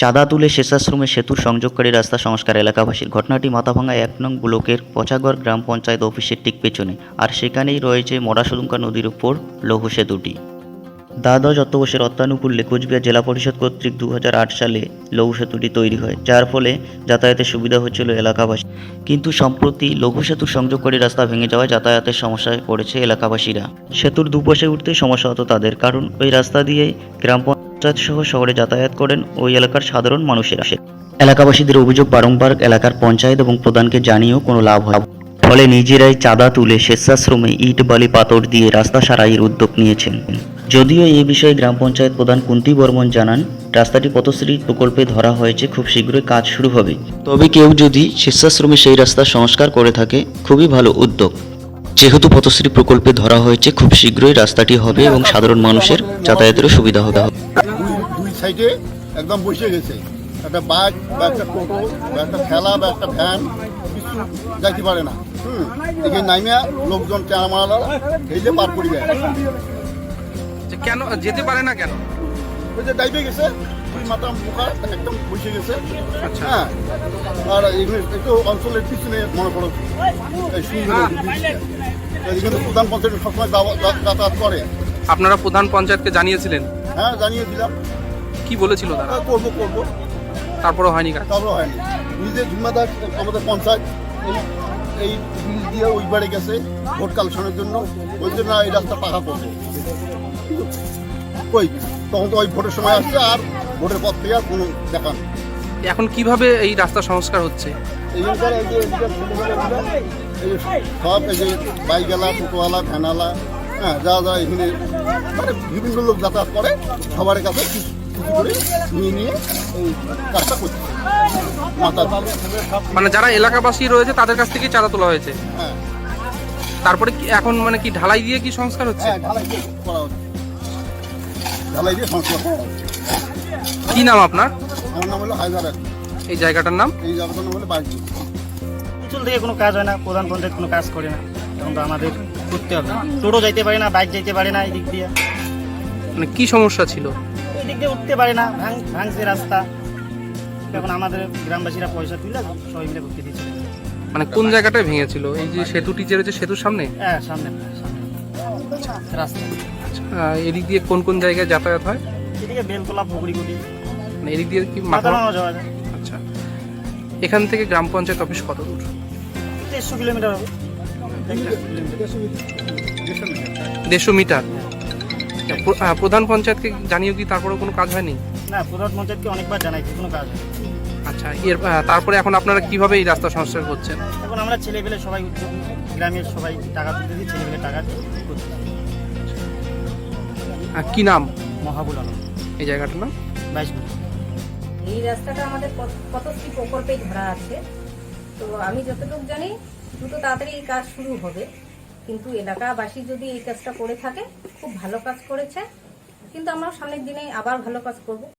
চাঁদা তুলে শেষাশ্রমে সেতুর সংযোগকারী রাস্তা সংস্কার এলাকাবাসীর। ঘটনাটি মাথাভাঙ্গা এক নং ব্লকের পচাগড় গ্রাম পঞ্চায়েত অফিসের ঠিক পেছনে। আর সেখানেই রয়েছে মরাসলুঙ্কা নদীর উপর লৌহ সেতুটি। দ্বাদশ অত্যাবশের অত্যানুকূল্যে কোচবিহার জেলা পরিষদ কর্তৃক দু হাজার আট সালে লঘু সেতুটি তৈরি হয়, যার ফলে যাতায়াতের সুবিধা হচ্ছিল এলাকাবাসী কিন্তু সম্প্রতি লঘু সেতুর সংযোগকারী রাস্তা ভেঙে যাওয়ায় যাতায়াতের সমস্যায় পড়েছে এলাকাবাসীরা। সেতুর দুপাশে উঠতে সমস্যা হতো তাদের, কারণ ওই রাস্তা দিয়ে গ্রাম পঞ্চায়েত সহ শহরে যাতায়াত করেন ওই এলাকার সাধারণ মানুষের। আসে এলাকাবাসীদের অভিযোগ বারংবার এলাকার পঞ্চায়েত এবং প্রধানকে জানিয়েও কোনো লাভ হয় ফলে নিজেরাই চাঁদা তুলে স্বেচ্ছাশ্রমে ইট, বালি, পাথর দিয়ে রাস্তা সারাইয়ের উদ্যোগ নিয়েছেন। যদিও এই বিষয়ে গ্রাম পঞ্চায়েত প্রধান কুন্তি বর্মন জানান, রাস্তাটি পথশ্রী প্রকল্পে ধরা হয়েছে, খুব শীঘ্রই কাজ শুরু হবে। তবে কেউ যদি স্বেচ্ছাশ্রমে সেই রাস্তা সংস্কার করে থাকে, খুবই ভালো উদ্যোগ। যেহেতু পথশ্রী প্রকল্পে ধরা হয়েছে, খুব শীঘ্রই রাস্তাটি হবে এবং সাধারণ মানুষের যাতায়াতেরও সুবিধা হবে। দুই সাইডে একদম বসে গেছে। একটা বাইক বা একটা টোটো বা একটা ঠেলা বা একটা ভ্যান কিছু যাইতে পারে না। হুম এখানে নামিয়া লোকজন মারা হেলে পার করে যায়। যে কেন যেতে পারে না কেন? ওই যে ডাইবে গেছে মাথা মুখা একদম বসে গেছে। আচ্ছা। হ্যাঁ আর একটু অঞ্চলের পিছনে মনে করো সুন্দর এখানে প্রধান পঞ্চায়েত সবসময় যাতায়াত করে। আপনারা প্রধান পঞ্চায়েতকে জানিয়েছিলেন? হ্যাঁ জানিয়ে দিলাম কি বলেছিল তারা? হ্যাঁ, করব করব। তারপরে হয়নি কাজ? তারপরে হয়নি। নিজের জিম্মাদার আমাদের পঞ্চায়েত এই এই বিল দিয়ে ওই বাড়ি গেছে ভোট কালেকশনের জন্য। ওই জন্য এই রাস্তা পাকা করব। ওই তখন তো ওই ভোটের সময় আসছে আর ভোটের পর থেকে আর কোনো দেখান এখন কীভাবে এই রাস্তা সংস্কার হচ্ছে? এইখানকার এই যে সব এই যে বাইকওয়ালা টোটোওয়ালা ভ্যানওয়ালা হ্যাঁ যা যা এখানে মানে বিভিন্ন লোক যাতায়াত করে সবার কাছে করে নিয়ে এই কাজটা মানে যারা এলাকাবাসী রয়েছে তাদের কাছ থেকে চাঁদা তোলা হয়েছে? হ্যাঁ। তারপরে কি এখন মানে কি ঢালাই দিয়ে কি সংস্কার হচ্ছে? হ্যাঁ ঢালাই দিয়ে করা হচ্ছে। ঢালাই দিয়ে সংস্কার করা হচ্ছে। কি নাম আপনার? আমার নাম হলো হায়দার এই জায়গাটার নাম? এই জায়গাটার নাম হলো বাইক অঞ্চল থেকে কোনো কাজ হয় না প্রধান পঞ্চায়েত কোনো কাজ করে না। তখন তো আমাদের করতে হবে। টোটো যাইতে পারে না বাইক যাইতে পারে না এই দিক দিয়ে। মানে কি সমস্যা ছিল? দিক দিয়ে উঠতে পারে না। ভাঙ ভাঙছে রাস্তা। এখন আমাদের গ্রামবাসীরা পয়সা তুলে সবাই মিলে করতে দিচ্ছে মানে কোন জায়গাটায় ভেঙেছিল? এই যে সেতুটি যে রয়েছে সেতুর সামনে? হ্যাঁ সামনে সামনে। রাস্তা। এদিক দিয়ে কোন কোন জায়গায় যাতায়াত হয়? এদিকে বেলতলা পুকুরিগুটি মানে এদিক দিয়ে কি মাথা যাওয়া যায়। আচ্ছা। এখান থেকে গ্রাম পঞ্চায়েত অফিস কত দূর? দেড়শো কিলোমিটার হবে। দেড়শো মিটার। প্রধান পঞ্চায়েতকে জানিয়ে কি তারপরে কোনো কাজ হয়নি? না প্রধান পঞ্চায়েতকে অনেকবার জানাইছি কোনো কাজ হয় আচ্ছা এর তারপরে এখন আপনারা কীভাবে এই রাস্তা সংস্কার করছেন? এখন আমরা ছেলেপেলে সবাই উদ্যোগ গ্রামের সবাই টাকা তুলতে দিই ছেলেপেলে টাকা দিয়ে করতে দিই। আহ, কি নাম? মহাবুল আলম। এই জায়গাটার নাম? বাইশ এই রাস্তাটা আমাদের পথশ্রী প্রকল্পেই ধরা আছে। তো আমি যতটুকু জানি দ্রুত তাড়াতাড়ি এই কাজ শুরু হবে। কিন্তু এলাকাবাসী যদি এই কাজটা করে থাকে, খুব ভালো কাজ করেছে। কিন্তু আমরা সামনের দিনে আবার ভালো কাজ করব।